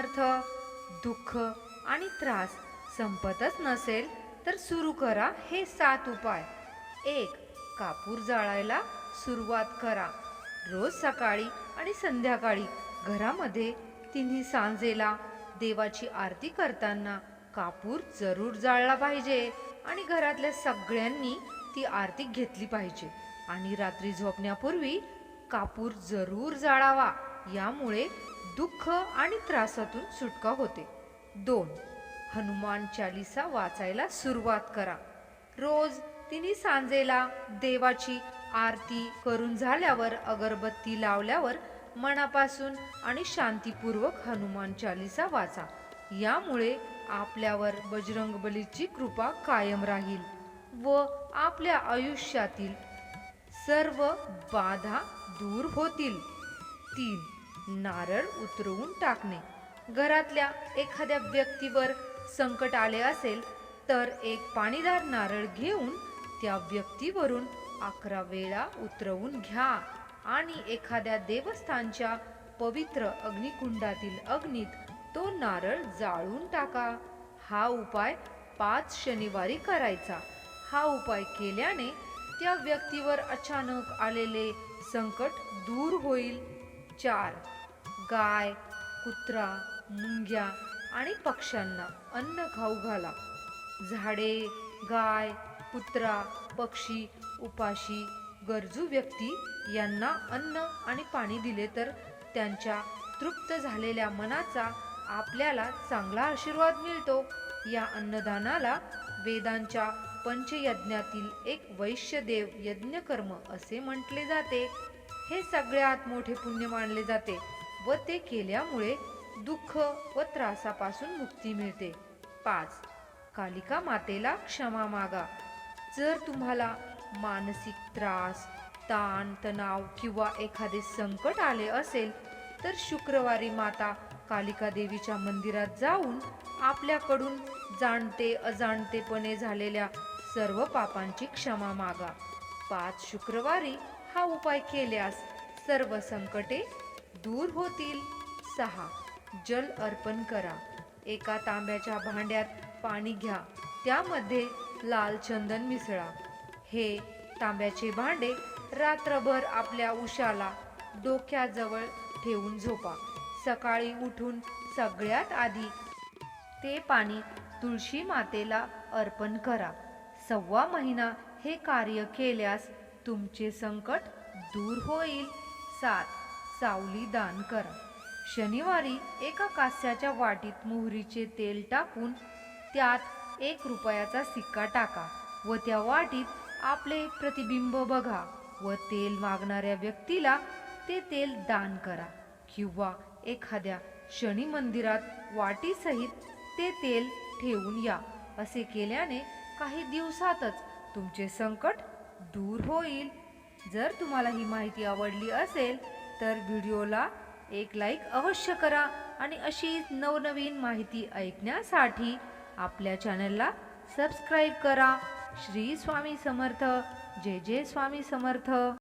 समर्थ दुःख आणि त्रास संपतच नसेल तर सुरू करा हे सात उपाय. एक कापूर जाळायला सुरुवात करा. रोज सकाळी आणि संध्याकाळी घरामध्ये तिन्ही सांजेला देवाची आरती करताना कापूर जरूर जाळला पाहिजे आणि घरातल्या सगळ्यांनी ती आरती घेतली पाहिजे. आणि रात्री झोपण्यापूर्वी कापूर जरूर जाळावा. यामुळे दुःख आणि त्रासातून सुटका होते. दोन हनुमान चालिसा वाचायला सुरुवात करा. रोज तिने सांजेला देवाची आरती करून झाल्यावर अगरबत्ती लावल्यावर मनापासून आणि शांतीपूर्वक हनुमान चालिसा वाचा. यामुळे आपल्यावर बजरंगबलीची कृपा कायम राहील व आपल्या आयुष्यातील सर्व बाधा दूर होतील. तीन नारळ उतरवून टाकणे. घरातल्या एखाद्या व्यक्तीवर संकट आले असेल तर एक पाणीदार नारळ घेऊन त्या व्यक्तीवरून अकरा वेळा उतरवून घ्या आणि एखाद्या देवस्थानच्या पवित्र अग्निकुंडातील अग्नीत तो नारळ जाळून टाका. हा उपाय पाच शनिवारी करायचा. हा उपाय केल्याने त्या व्यक्तीवर अचानक आलेले संकट दूर होईल. चार गाय कुत्रा मुंग्या आणि पक्ष्यांना अन्न खाऊ घाला. झाडे गाय कुत्रा पक्षी उपाशी गरजू व्यक्ती यांना अन्न आणि पाणी दिले तर त्यांच्या तृप्त झालेल्या मनाचा आपल्याला चांगला आशीर्वाद मिळतो. या अन्नदानाला वेदांच्या पंचयज्ञातील एक वैश्यदेव यज्ञकर्म असे म्हटले जाते. हे सगळ्यात मोठे पुण्य मानले जाते. व ते केल्यामुळे दुःख व त्रासापासून मुक्ती मिळते. पाच. कालिका मातेला क्षमा मागा. जर तुम्हाला मानसिक त्रास ताण तणाव किंवा एखादे संकट आले असेल तर शुक्रवारी माता कालिका देवीच्या मंदिरात जाऊन आपल्याकडून जाणते अजाणतेपणे झालेल्या सर्व पापांची क्षमा मागा. पाच शुक्रवारी हा उपाय केल्यास सर्व संकटे दूर होतील. सहा. जल अर्पण करा. एका तांब्याच्या भांड्यात पाणी घ्या. त्यामध्ये लाल चंदन मिसळा. हे तांब्याचे भांडे रात्रभर आपल्या उशाला डोक्याजवळ ठेवून झोपा. सकाळी उठून सगळ्यात आधी ते पाणी तुळशी मातेला अर्पण करा. सव्वा महिना हे कार्य केल्यास तुमचे संकट दूर होईल. सात. सावली दान करा. शनिवारी एका कास्याच्या वाटीत मोहरीचे तेल टाकून त्यात एक रुपयाचा सिक्का टाका व त्या वाटीत आपले प्रतिबिंब बघा व तेल मागणाऱ्या व्यक्तीला ते तेल दान करा किंवा एखाद्या शनी मंदिरात वाटीसहित ते तेल ठेवून या. असे केल्याने काही दिवसातच तुमचे संकट दूर होईल. जर तुम्हाला ही माहिती आवडली असेल तर व्हिडिओला एक लाईक अवश्य करा आणि अशीच नवनवीन माहिती ऐकण्यासाठी आपल्या चॅनलला सबस्क्राईब करा. श्री स्वामी समर्थ. जय जय स्वामी समर्थ.